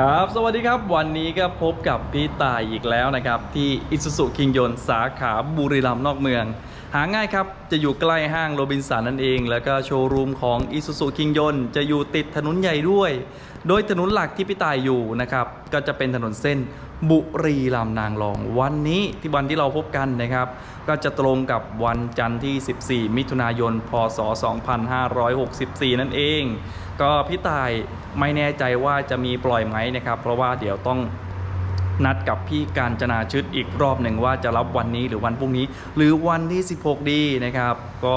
ครับ สวัสดีครับ วันนี้ก็พบกับพี่ตายอีกแล้วนะครับ ที่อิสุสุคิงยนสาขาบุรีรัมย์นอกเมือง หาง่ายครับ จะอยู่ใกล้ห้างโรบินสันนั่นเอง แล้วก็โชว์รูมของอิสุสุคิงยนจะอยู่ติดถนนใหญ่ด้วย โดยถนนหลักที่พี่ตายอยู่นะครับ ก็จะเป็นถนนเส้น บุรีรัมย์นางรอง วันนี้ที่วันที่เราพบกันนะครับ ก็จะตรงกับวันจันทร์ที่ 14 มิถุนายน พศ 2564 นั่นเอง ก็พี่ตายไม่แน่ใจว่าจะมีปล่อยไหมนะครับ เพราะว่าเดี๋ยวต้องนัดกับพี่การจนาชึดอีกรอบหนึ่งว่าจะรับวันนี้หรือวันพรุ่งนี้ หรือวันที่ 16 ดีนะครับ ก็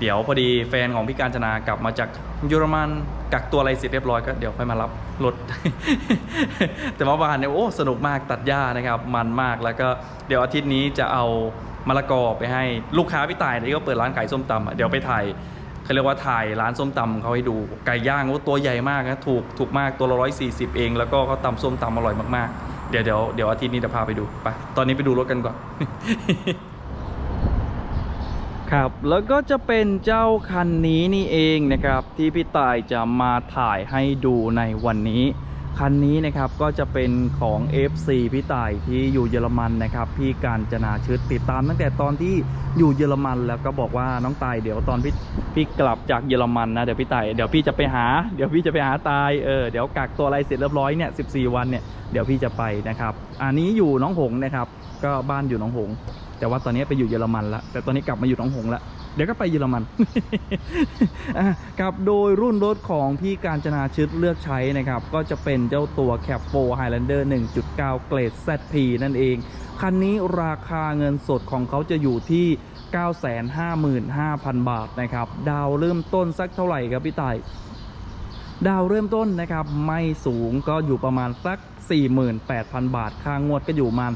เดี๋ยวพอดีแฟนของพี่การจนากลับมาจากเยอรมัน กักตัวอะไรเสร็จเรียบร้อยก็เดี๋ยวค่อยมารับรถ แต่เมื่อวานเนี่ยโอ้สนุกมากตัดหญ้านะครับ มันมากแล้วก็เดี๋ยวอาทิตย์นี้จะเอามะละกอไปให้ลูกค้าพี่ตายที่เขาเปิดร้านขายส้มตำเดี๋ยวไปถ่ายเขาเรียกว่าถ่ายร้านส้มตำเขาให้ดูไก่ย่างโอ้ตัวใหญ่มากนะถูกถูกมากตัวละร้อยสี่สิบเอง แล้วก็เขาตำส้มตำอร่อยมากๆ เดี๋ยวเดี๋ยวเดี๋ยวอาทิตย์นี้จะพาไปดูไปตอนนี้ไปดูรถกันก่อน ครับ แล้วก็จะเป็นเจ้าคันนี้นี่เองนะครับ ที่พี่ตายจะมาถ่ายให้ดูในวันนี้ คันนี้นะครับก็จะเป็นของ FC พี่ต่ายที่อยู่เยอรมันนะครับ พี่การจนาชึดติดตามตั้งแต่ตอนที่อยู่เยอรมันแล้วก็บอกว่าน้องตายเดี๋ยวตอนพี่พี่กลับจากเยอรมันนะเดี๋ยวพี่ต่ายเดี๋ยวพี่จะไปหาเดี๋ยวพี่จะไปหาตายเออเดี๋ยวกักตัวอะไรเสร็จเรียบร้อยเนี่ย14วันเนี่ยเดี๋ยวพี่จะไปนะครับ อันนี้อยู่น้องหงนะครับ ก็บ้านอยู่น้องหง แต่ว่าตอนนี้ไปอยู่เยอรมันแล้วแต่ตอนนี้กลับมาอยู่หน้องหงแล้วเดี๋ยวก็ไปเยอรมันกับโดยรุ่นรถของพี่การจนาชึดเลือกใช้นะครับ ก็จะเป็นเจ้าตัว c a p 4 Highlander 1.9 เกรด ZP นั่นเอง คันนี้ราคาเงินสดของเขาจะอยู่ที่ 955,000 บาทนะครับ ดาวเริ่มต้นสักเท่าไหร่ครับพี่ต่าย ดาวเริ่มต้นนะครับไม่สูงก็อยู่ประมาณสัก 48,000 บาท ค่างวดก็อยู่ประมาณ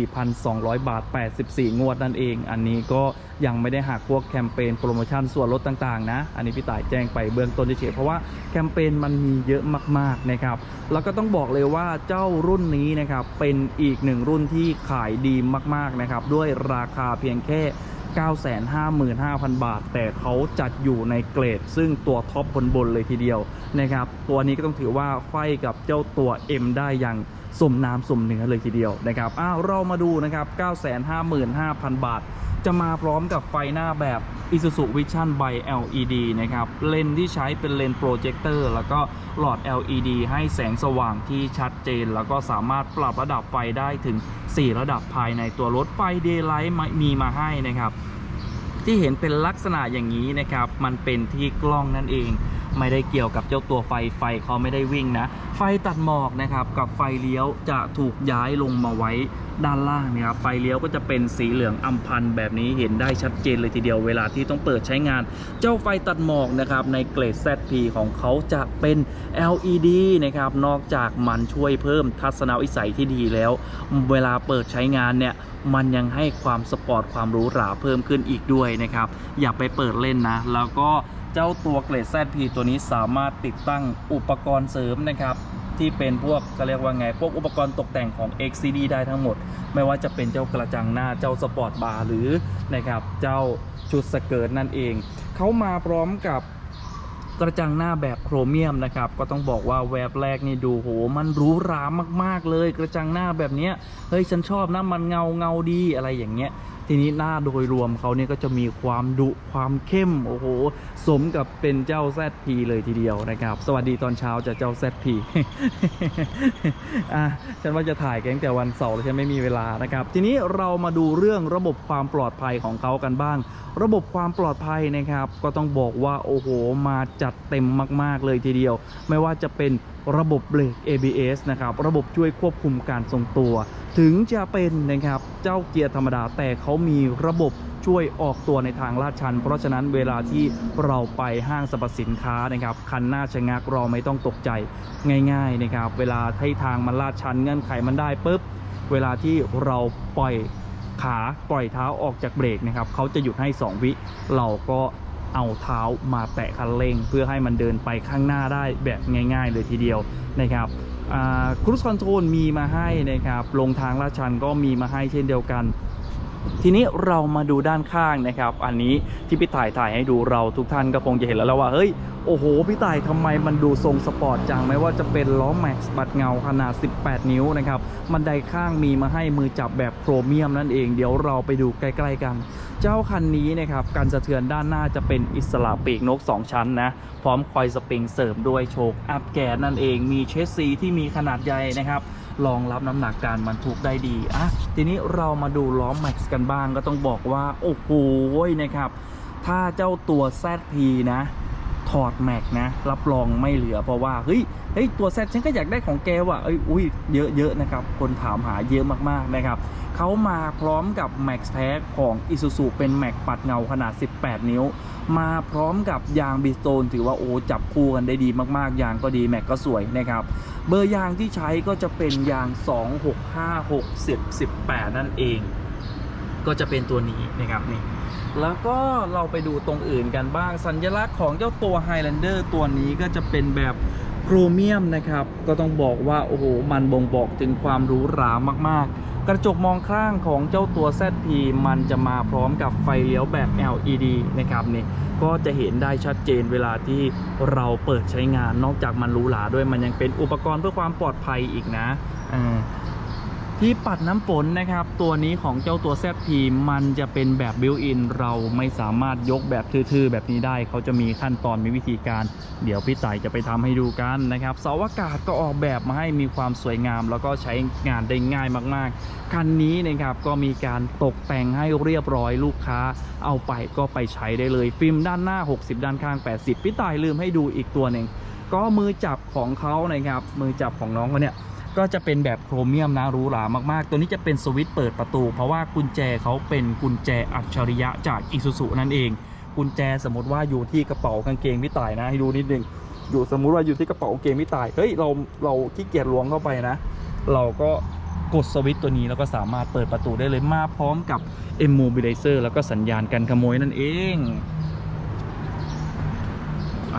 14,200 บาท 84 งวดนั่นเอง อันนี้ก็ยังไม่ได้หักพวกแคมเปญโปรโมชั่นส่วนลดต่างๆนะ อันนี้พี่ต่ายแจ้งไปเบื้องต้นเฉยๆเพราะว่าแคมเปญมันมีเยอะมากๆนะครับ แล้วก็ต้องบอกเลยว่าเจ้ารุ่นนี้นะครับเป็นอีกหนึ่งรุ่นที่ขายดีมากๆนะครับด้วยราคาเพียงแค่ 955,000 บาท แต่เขาจัดอยู่ในเกรด ซึ่งตัวท็อปบนๆเลยทีเดียวนะครับ ตัวนี้ก็ต้องถือว่าไฟกับเจ้าตัว M ได้อย่างสมน้ำสมเนื้อเลยทีเดียวนะครับอ้าวเรามาดูนะครับ 955,000 บาท จะมาพร้อมกับไฟหน้าแบบ Isuzu Vision by LED นะครับ เลนที่ใช้เป็นเลนโปรเจคเตอร์แล้วก็หลอด LED ให้แสงสว่างที่ชัดเจน แล้วก็สามารถปรับระดับไฟได้ถึง 4 ระดับภายในตัวรถไฟ Daylight มีมาให้นะครับ ที่เห็นเป็นลักษณะอย่างนี้นะครับ มันเป็นที่กล้องนั่นเอง ไม่ได้เกี่ยวกับเจ้าตัวไฟไฟเขาไม่ได้วิ่งนะ ไฟตัดหมอกนะครับกับไฟเลี้ยวจะถูกย้ายลงมาไว้ด้านล่างนะครับไฟเลี้ยวก็จะเป็นสีเหลืองอำพันธ์แบบนี้เห็นได้ชัดเจนเลยทีเดียวเวลาที่ต้องเปิดใช้งาน เจ้าไฟตัดหมอกนะครับในเกรด ZP ของเขาจะเป็น LED นะครับนอกจากมันช่วยเพิ่มทัศนวิสัยที่ดีแล้ว เวลาเปิดใช้งานเนี่ยมันยังให้ความสปอร์ตความหรูหราเพิ่มขึ้นอีกด้วยนะครับอย่าไปเปิดเล่นนะ แล้วก็ เจ้าตัวเกรด ZP ตัวนี้สามารถติดตั้งอุปกรณ์เสริมนะครับ ที่เป็นพวกเขาเรียกว่าไง พวกอุปกรณ์ตกแต่งของ XCD ได้ทั้งหมด ไม่ว่าจะเป็นเจ้ากระจังหน้าเจ้าสปอร์ตบาร์หรือนะครับ เจ้าชุดสเกิร์ตนั่นเอง เขามาพร้อมกับกระจังหน้าแบบโครเมียมนะครับ ก็ต้องบอกว่าแวบแรกนี่ดูโห มันหรูหรามากๆเลย กระจังหน้าแบบเนี้ยเฮ้ยฉันชอบนะมันเงาเงาดีอะไรอย่างเงี้ย ทีนี้หน้าโดยรวมเขาเนี่ยก็จะมีความดุความเข้ม โอ้โห สมกับเป็นเจ้า ZP เลยทีเดียวนะครับ สวัสดีตอนเช้าจากเจ้า ZP อะฉันว่าจะถ่ายกันตั้งแต่วันเสาร์แล้วฉันไม่มีเวลานะครับ ทีนี้เรามาดูเรื่องระบบความปลอดภัยของเขากันบ้าง ระบบความปลอดภัยนะครับ ก็ต้องบอกว่าโอ้โหมาจัดเต็มมาก ๆ เลยทีเดียว ไม่ว่าจะเป็น ระบบเบรก ABS นะครับระบบช่วยควบคุมการทรงตัว ถึงจะเป็นนะครับเจ้าเกียร์ธรรมดาแต่เขามีระบบช่วยออกตัวในทางลาดชัน เพราะฉะนั้นเวลาที่เราไปห้างสรรพสินค้านะครับคันหน้าชะงักเราไม่ต้องตกใจง่ายๆนะครับเวลาให้ทางมันลาดชันเงื่อนไขมันได้ปุ๊บเวลาที่เราปล่อยขาปล่อยเท้าออกจากเบรกนะครับเขาจะหยุดให้ 2 วิ เราก็ เอาเท้ามาแตะคันเร่ง เพื่อให้มันเดินไปข้างหน้าได้แบบง่าย ๆ เลยทีเดียวนะครับครูสคอนโทรลมีมาให้นะครับลงทางลาดชันก็มีมาให้เช่นเดียวกันทีนี้เรามาดูด้านข้างนะครับ อันนี้ที่พี่ต่ายถ่ายให้ดูเราทุกท่านก็คงจะเห็นแล้วแล้วว่าเฮ้ยโอ้โหพี่ต่ายทำไมมันดูทรงสปอร์ตจังไม่ว่าจะเป็นล้อแม็กซ์บัดเงาขนาด 18 นิ้วนะครับบันไดข้างมีมาให้มือจับแบบโครเมียมนั่นเอง เดี๋ยวเราไปดูใกล้ ๆ กัน เจ้าคันนี้นะครับการสะเทือนด้านหน้าจะเป็นอิสระปีกนก 2 ชั้นนะ พร้อมคอยสปริงเสริมด้วยโชคอัพแกนนั่นเองมีเชสซีที่มีขนาดใหญ่นะครับรองรับน้ำหนักการบรรทุกได้ดีอะทีนี้เรามาดูล้อแม็กซ์กันบ้างก็ต้องบอกว่า โอ้โหนะครับ ถ้าเจ้าตัว ZP นะ ถอดแม็กนะ รับรองไม่เหลือเพราะว่า เฮ้ยเฮ้ยตัว Z ฉันก็อยากได้ของแกว่ะเอ้ยอุ้ยเยอะๆนะครับ คนถามหาเยอะมากๆนะครับเขามาพร้อมกับ Max แท้ของ Isuzu เป็นแม็กปัดเงาขนาด 18 นิ้ว มาพร้อมกับยางบิสโตนถือว่าโอ้จับคู่กันได้ดีมากๆ ยางก็ดีแม็กก็สวยนะครับเบอร์ยางที่ใช้ก็จะเป็นยาง 265 60 18 นั่นเอง ก็จะเป็นตัวนี้นะครับนี่แล้วก็เราไปดูตรงอื่นกันบ้างสัญลักษณ์ของเจ้าตัว Highlander ตัวนี้ก็จะเป็นแบบโครเมียมนะครับ ก็ต้องบอกว่าโอ้โหมันบ่งบอกถึงความหรูหรามากๆ กระจกมองข้างของเจ้าตัว ZP มันจะมาพร้อมกับไฟเลี้ยวแบบ LED นะครับนี่ก็จะเห็นได้ชัดเจนเวลาที่เราเปิดใช้งานนอกจากมันหรูหราด้วยมันยังเป็นอุปกรณ์เพื่อความปลอดภัยอีกนะอ่า ที่ปัดน้ำฝนนะครับ ตัวนี้ของเจ้าตัว ZP มันจะเป็นแบบบิวอิน เราไม่สามารถยกแบบทื่อๆ แบบนี้ได้ เขาจะมีขั้นตอนมีวิธีการ เดี๋ยวพี่ต่ายจะไปทำให้ดูกันนะครับ เสาอากาศก็ออกแบบมาให้มีความสวยงาม แล้วก็ใช้งานได้ง่ายมากๆ คันนี้นะครับก็มีการตกแต่งให้เรียบร้อยลูกค้า เอาไปก็ไปใช้ได้เลย ฟิล์มด้านหน้า 60 ด้านข้าง 80 พี่ต่ายลืมให้ดูอีกตัวหนึ่งก็มือจับของเขานะครับมือจับของน้องเขาเนี่ย ก็จะเป็นแบบโครเมียมนะรูหรามากๆ ตัวนี้จะเป็นสวิตช์เปิดประตู เพราะว่ากุญแจเขาเป็นกุญแจอัจฉริยะจากอิซูซุนั่นเอง กุญแจสมมติว่าอยู่ที่กระเป๋ากางเกงพี่ต่ายนะให้ดูนิดนึงอยู่สมมุติว่าอยู่ที่กระเป๋ากางเกงพี่ต่ายเฮ้ยเราเราขี้เกียจล้วงเข้าไปนะ เราก็กดสวิตช์ตัวนี้แล้วก็สามารถเปิดประตูได้เลยมาพร้อมกับ Immobilizer แล้วก็สัญญาณกันขโมยนั่นเอง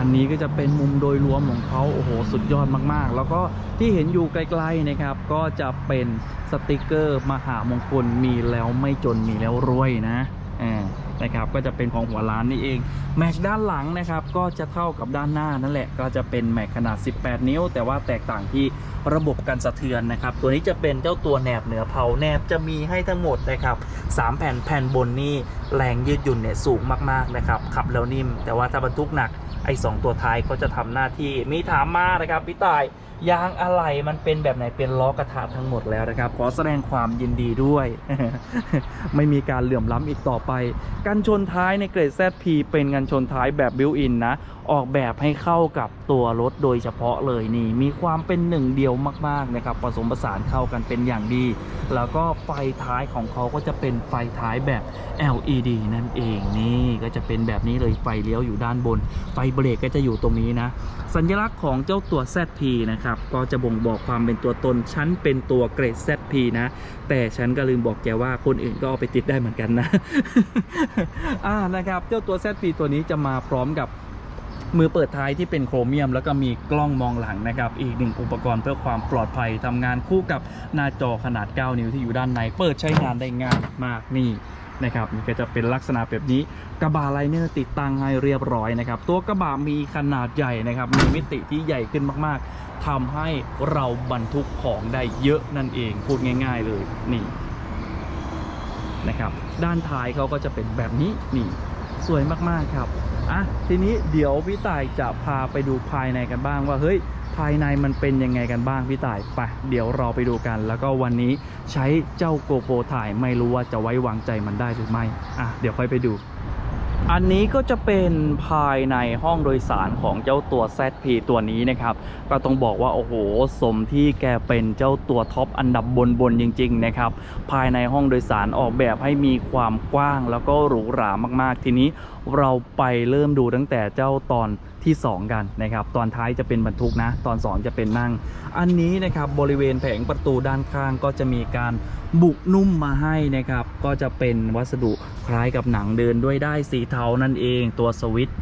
นนี้ก็จะเป็นมุมโดยรวมของเขาโอ้โหสุดยอดมากๆ แล้วก็ที่เห็นอยู่ไกลๆนะครับ ก็จะเป็นสติกเกอร์มหามงคลมีแล้วไม่จนมีแล้วรวยนะอ่านะครับก็จะเป็นของหัวร้านนี่เอง แม็กด้านหลังนะครับก็จะเท่ากับด้านหน้านั่นแหละ ก็จะเป็นแม็กขนาด 18 นิ้ว แต่ว่าแตกต่างที่ระบบการสะเทือนนะครับ ตัวนี้จะเป็นเจ้าตัวแหนบเหนือเผาแหนบจะมีให้ทั้งหมดนะครับ3แผ่นแผ่นบนนี่แรงยืดหยุ่นเนี่ยสูงมากๆนะครับขับแล้วนิ่ม แต่ว่าถ้าบรรทุกหนัก ไอ้สองตัวท้ายเขาจะทำหน้าที่มีถามมานะครับพี่ต่ายยางอะไหล่มันเป็นแบบไหนเป็นล้อกระทะทั้งหมดแล้วนะครับ ขอแสดงความยินดีด้วย ไม่มีการเหลื่อมล้ำอีกต่อไป กันชนท้ายในเกรด ZP เป็นกันชนท้ายแบบบิวอินนะ ออกแบบให้เข้ากับตัวรถโดยเฉพาะเลยนี่ มีความเป็นหนึ่งเดียวมากๆนะครับผสมผสานเข้ากันเป็นอย่างดี แล้วก็ไฟท้ายของเขาก็จะเป็นไฟท้ายแบบ LED นั่นเองนี่ก็จะเป็นแบบนี้เลยไฟเลี้ยวอยู่ด้านบน ไฟเบรกก็จะอยู่ตรงนี้นะ สัญลักษณ์ของเจ้าตัว ZP นะครับก็จะบ่งบอกความเป็นตัวตนฉันเป็นตัวเกรด ZP นะ แต่ฉันก็ลืมบอกแกว่าคนอื่นก็เอาไปติดได้เหมือนกันนะอ่านะครับเจ้าตัว ZP ตัวนี้จะมาพร้อมกับมือเปิดท้ายที่เป็นโครเมียม แล้วก็มีกล้องมองหลังนะครับ อีกหนึ่งอุปกรณ์เพื่อความปลอดภัยทำงานคู่กับหน้าจอขนาด 9 นิ้วที่อยู่ด้านใน เปิดใช้งานได้ง่ายมากนี่ นะครับนี่ก็จะเป็นลักษณะแบบนี้กระบะไลเนอร์ติดตั้งให้เรียบร้อยนะครับ ตัวกระบะมีขนาดใหญ่นะครับ มีมิติที่ใหญ่ขึ้นมากๆทำให้เราบรรทุกของได้เยอะนั่นเองพูดง่าย ๆ เลยนี่นะครับ ด้านท้ายเขาก็จะเป็นแบบนี้นี่สวยมากๆครับอะทีนี้เดี๋ยวพี่ต่ายจะพาไปดูภายในกันบ้างว่าเฮ้ย ภายในมันเป็นยังไงกันบ้างพี่ต่ายไปเดี๋ยวเราไปดูกัน แล้วก็วันนี้ใช้เจ้าโกโปรถ่ายไม่รู้ว่าจะไว้วางใจมันได้หรือไม่อะเดี๋ยวค่อยไปดู อันนี้ก็จะเป็นภายในห้องโดยสารของเจ้าตัว ZP ตัวนี้นะครับ ก็ต้องบอกว่าโอ้โหสมที่แกเป็นเจ้าตัวท็อปอันดับบนบนๆจริง ๆ นะครับ ภายในห้องโดยสารออกแบบให้มีความกว้างแล้วก็หรูหรามากๆ ทีนี้เราไปเริ่มดูตั้งแต่เจ้าตอน ที่ 2 กันนะครับตอนท้ายจะเป็นบรรทุกนะ ตอน 2 จะเป็นนั่ง อันนี้นะครับบริเวณแผงประตูด้านข้างก็จะมีการบุกนุ่มมาให้นะครับ ก็จะเป็นวัสดุคล้ายกับหนังเดินด้วยได้สีเทานั่นเองตัวสวิตช์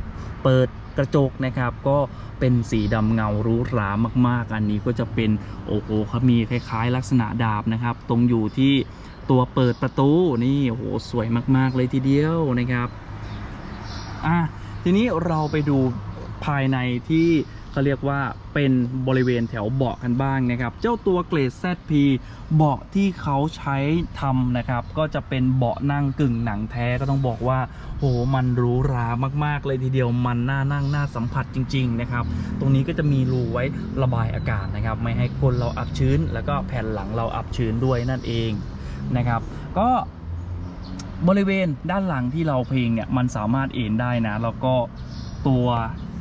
เปิดกระจกนะครับก็เป็นสีดำเงาหรู้หรามากๆ อันนี้ก็จะเป็นโอ้โหเขามีคล้ายๆ ลักษณะดาบนะครับ ตรงอยู่ที่ตัวเปิดประตูนี่โอ้โหสวยมากๆเลยทีเดียวนะครับอะทีนี้เราไปดู ภายในที่เขาเรียกว่าเป็นบริเวณแถวเบาะกันบ้างนะครับ เจ้าตัวเกรด ZP เบาะที่เขาใช้ทำนะครับ ก็จะเป็นเบาะนั่งกึ่งหนังแท้ก็ต้องบอกว่าโหมันหรูหรามากๆ เลยทีเดียวมันน่านั่งน่าสัมผัสจริง ๆ นะครับ ตรงนี้ก็จะมีรูไว้ระบายอากาศนะครับ ไม่ให้ก้นเราอับชื้น แล้วก็แผ่นหลังเราอับชื้นด้วยนั่นเองนะครับ ก็บริเวณด้านหลังที่เราเพลงเนี่ยมันสามารถเอนได้นะ แล้วก็ตัว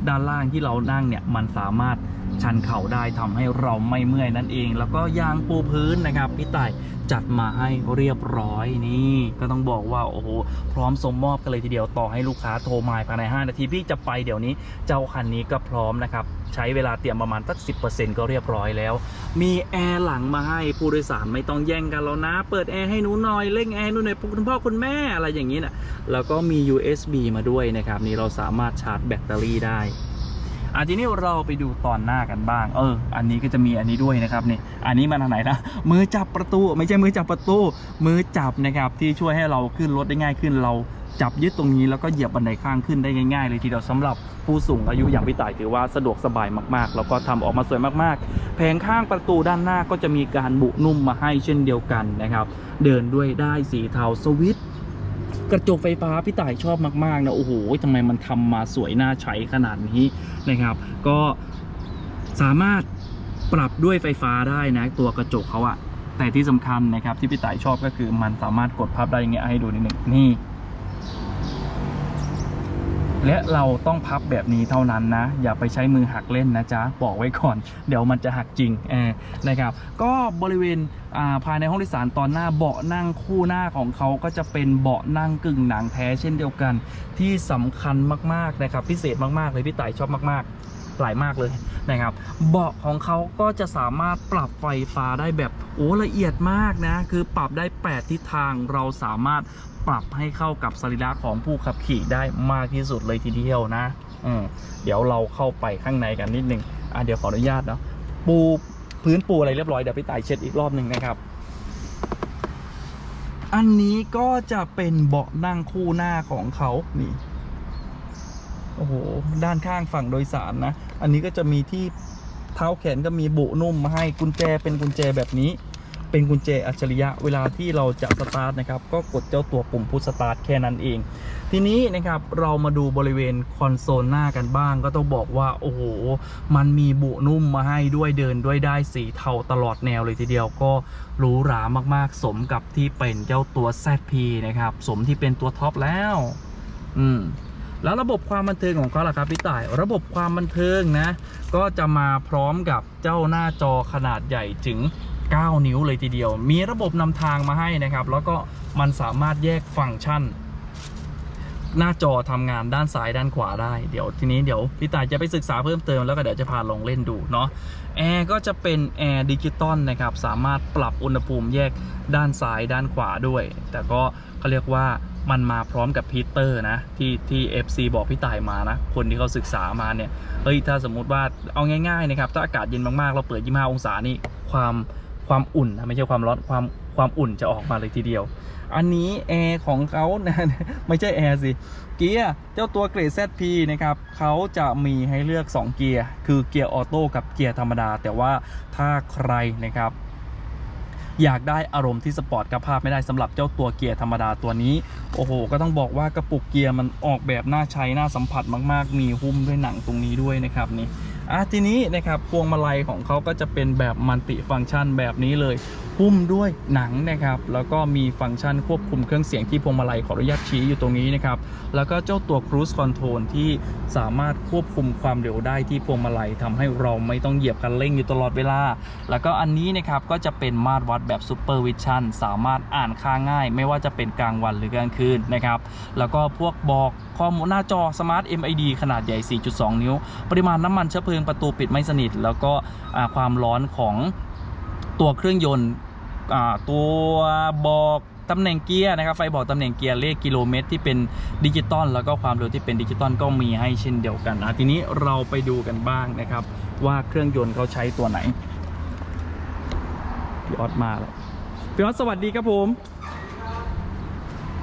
ด้านล่างที่เรานั่งเนี่ยมันสามารถ ชันเข่าได้ทำให้เราไม่เมื่อยนั่นเอง แล้วก็ยางปูพื้นนะครับพี่ต่ายจัดมาให้เรียบร้อยนี่ ก็ต้องบอกว่าโอ้โหพร้อมสมมอบกันเลยทีเดียวต่อให้ลูกค้าโทรมาภายใน 5 นาทีพี่จะไปเดี๋ยวนี้เจ้าคันนี้ก็พร้อมนะครับใช้เวลาเตรียมประมาณสัก 10%ก็เรียบร้อยแล้ว มีแอร์หลังมาให้ผู้โดยสารไม่ต้องแย่งกันแล้วนะ เปิดแอร์ให้หนูหน่อยเร่งแอร์ให้หนูหน่อยคุณพ่อคุณแม่อะไรอย่างนี้นะแล้วก็มี USB มาด้วยนะครับนี่เราสามารถชาร์จแบตเตอรี่ได้ อะทีนี้เราไปดูตอนหน้ากันบ้าง เออ อันนี้ก็จะมีอันนี้ด้วยนะครับนี่ อันนี้มาทางไหนนะ มือจับประตู ไม่ใช่มือจับประตู มือจับนะครับที่ช่วยให้เราขึ้นรถได้ง่ายขึ้น เราจับยึดตรงนี้แล้วก็เหยียบบันไดข้างขึ้นได้ง่ายๆเลยทีเดียวสำหรับผู้สูงอายุอย่างพี่ต่ายถือว่าสะดวกสบายมากๆ แล้วก็ทำออกมาสวยมากๆ แผงข้างประตูด้านหน้าก็จะมีการบุนุ่มมาให้เช่นเดียวกันนะครับ เดินด้วยได้สีเทาสวิต กระจกไฟฟ้าพี่ต่ายชอบมากๆนะโอ้โหทำไมมันทำมาสวยน่าใช้ขนาดนี้นะครับ ก็สามารถปรับด้วยไฟฟ้าได้นะตัวกระจกเขาอะแต่ที่สำคัญนะครับที่พี่ต่ายชอบก็คือมันสามารถกดพับได้อย่างเงี้ยให้ดูนิดหนึ่งนี่ และเราต้องพับแบบนี้เท่านั้นนะ อย่าไปใช้มือหักเล่นนะจ๊ะ บอกไว้ก่อน เดี๋ยวมันจะหักจริงนะครับ ก็บริเวณภายในห้องโดยสารตอนหน้าเบาะนั่งคู่หน้าของเขาก็จะเป็นเบาะนั่งกึ่งหนังแท้เช่นเดียวกัน ที่สำคัญมากๆนะครับ พิเศษมากๆเลยพี่ไต่ชอบมาก ๆ หลายมากเลยนะครับ เบาะของเขาก็จะสามารถปรับไฟฟ้าได้แบบโอ้ละเอียดมากนะ คือปรับได้ 8 ทิศทางเราสามารถปรับให้เข้ากับสรีระของผู้ขับขี่ได้มากที่สุดเลยทีเดียวนะอืมเดี๋ยวเราเข้าไปข้างในกันนิดนึงอะเดี๋ยวขออนุญาตเนาะปูพื้นปูอะไรเรียบร้อยเดี๋ยวพี่ต่ายเช็ดอีกรอบหนึ่งนะครับอันนี้ก็จะเป็นเบาะนั่งคู่หน้าของเขานี่ อ้โหด้านข้างฝั่งโดยสารนะ อันนี้ก็จะมีที่เท้าแขนก็มีบุนุ่มมาให้กุญแจเป็นกุญแจแบบนี้ เป็นกุญแจอัจฉริยะเวลาที่เราจะสตาร์ทนะครับ ก็กดเจ้าตัวปุ่มพุชสตาร์ทแค่นั้นเอง ทีนี้นะครับเรามาดูบริเวณคอนโซลหน้ากันบ้าง ก็ต้องบอกว่าโอ้โหมันมีบุนุ่มมาให้ด้วยเดินด้วยได้สีเทาตลอดแนวเลยทีเดียวก็หรูหรามากๆ สมกับที่เป็นเจ้าตัว ZP นะครับสมที่เป็นตัวท็อปแล้ว อืม แล้วระบบความบันเทิงของเขาล่ะครับพี่ต่าย ระบบความบันเทิงนะ ก็จะมาพร้อมกับเจ้าหน้าจอขนาดใหญ่ถึง 9 นิ้วเลยทีเดียว มีระบบนำทางมาให้นะครับ แล้วก็มันสามารถแยกฟังก์ชัน หน้าจอทำงานด้านซ้ายด้านขวาได้ เดี๋ยวทีนี้เดี๋ยวพี่ต่ายจะไปศึกษาเพิ่มเติมแล้วก็เดี๋ยวจะพาลองเล่นดูเนาะ แอร์ก็จะเป็นแอร์ดิจิตอลนะครับ สามารถปรับอุณหภูมิแยกด้านซ้ายด้านขวาด้วย แต่ก็เขาเรียกว่า มันมาพร้อมกับฮีเตอร์นะ ที่ที่ FC บอกพี่ต่ายมานะ คนที่เขาศึกษามาเนี่ยเฮ้ยถ้าสมมุติว่าเอาง่ายๆนะครับ ถ้าอากาศเย็นมากๆ เราเปิด 25 องศานี่ความความอุ่นนะไม่ใช่ความร้อนความความอุ่นจะออกมาเลยทีเดียว อันนี้แอร์ของเขานะไม่ใช่แอร์สิ เกียร์เจ้าตัวเกรด ZP นะครับเขาจะมีให้เลือก 2 เกียร์ คือเกียร์ออโต้กับเกียร์ธรรมดา แต่ว่าถ้าใครนะครับ อยากได้อารมณ์ที่สปอร์ตกับภาพไม่ได้สำหรับเจ้าตัวเกียร์ธรรมดาตัวนี้ โอ้โห ก็ต้องบอกว่ากระปุกเกียร์มันออกแบบน่าใช้น่าสัมผัสมากๆ มีหุ้มด้วยหนังตรงนี้ด้วยนะครับนี่อะทีนี้นะครับพวงมาลัยของเขาก็จะเป็นแบบมันติฟังก์ชันแบบนี้เลย หุ้มด้วยหนังนะครับ แล้วก็มีฟังก์ชันควบคุมเครื่องเสียงที่พวงมาลัยขออนุญาตชี้อยู่ตรงนี้นะครับ แล้วก็เจ้าตัว Cruise Control ที่สามารถควบคุมความเร็วได้ที่พวงมาลัยทำให้เราไม่ต้องเหยียบคันเร่งอยู่ตลอดเวลา แล้วก็อันนี้นะครับก็จะเป็นมาตรวัดแบบ Super Vision สามารถอ่านค่าง่าย ไม่ว่าจะเป็นกลางวันหรือกลางคืนนะครับ แล้วก็พวกบอกข้อมูลหน้าจอ Smart MID ขนาดใหญ่ 4.2 นิ้ว ปริมาณน้ำมันเชื้อเพลิงประตูปิดไม่สนิท แล้วก็ความร้อนของ ตัวเครื่องยนต์ตัวบอกตำแหน่งเกียร์นะครับไฟบอกตำแหน่งเกียร์เลขกิโลเมตรที่เป็นดิจิตอลแล้วก็ความเร็วที่เป็นดิจิตอลก็มีให้เช่นเดียวกันนะทีนี้เราไปดูกันบ้างนะครับ ว่าเครื่องยนต์เขาใช้ตัวไหนพี่ออสมาแล้วพี่ออสสวัสดีครับผม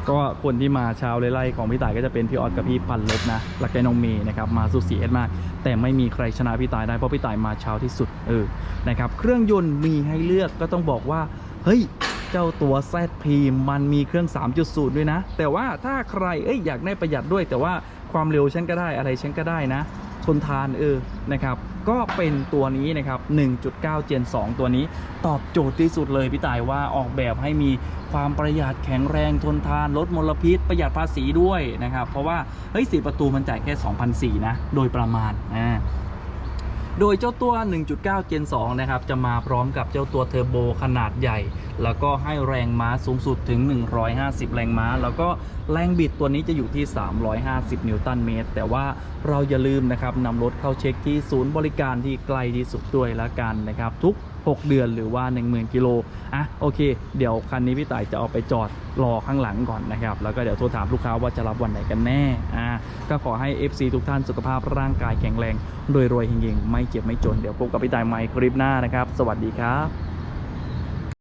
ก็คนที่มาเช้าไล่ๆของพี่ตายก็จะเป็นพี่ออสกับพี่ปันลบนะแล้วก็น้องเมย์นะครับมาสุดสีเอสมาก แต่ไม่มีใครชนะพี่ตายได้เพราะพี่ตายมาเช้าที่สุดเออนะครับเครื่องยนต์มีให้เลือกก็ต้องบอกว่าเฮ้ยเจ้าตัว ZP มันมีเครื่อง 3.0 ด้วยนะ แต่ว่าถ้าใครเอ้ยอยากได้ประหยัดด้วย แต่ว่าความเร็วฉันก็ได้อะไรฉันก็ได้นะ ทนทานเออนะครับก็เป็นตัวนี้นะครับ 1.9 เจน 2 ตัวนี้ตอบโจทย์ที่สุดเลยพี่ต่ายว่าออกแบบให้มีความประหยัดแข็งแรงทนทาน ลดมลพิษ ประหยัดภาษีด้วยนะครับ เพราะว่าเฮ้ยสีประตูมันจ่ายแค่ 2,004นะ โดยประมาณอ่า โดยเจ้าตัว 1.9 Gen 2 นะครับ จะมาพร้อมกับเจ้าตัวเทอร์โบขนาดใหญ่ แล้วก็ให้แรงม้าสูงสุดถึง 150 แรงม้า แล้วก็แรงบิดตัวนี้จะอยู่ที่ 350 นิวตันเมตร แต่ว่าเราอย่าลืมนะครับนำรถเข้าเช็คที่ศูนย์บริการที่ไกลที่สุดด้วยละกันนะครับ ทุก 6 เดือนหรือว่า 10,000 กิโลอะโอเค เดี๋ยวคันนี้พี่ต่ายจะเอาไปจอดรอข้างหลังก่อนนะครับ แล้วก็เดี๋ยวโทรถามลูกค้าว่าจะรับวันไหนกันแน่อ่าก็ขอให้ FC ทุกท่านสุขภาพร่างกายแข็งแรงรวยๆเฮงๆไม่เจ็บไม่จนเดี๋ยวพบกับพี่ต่ายใหม่คลิปหน้านะครับ สวัสดีครับ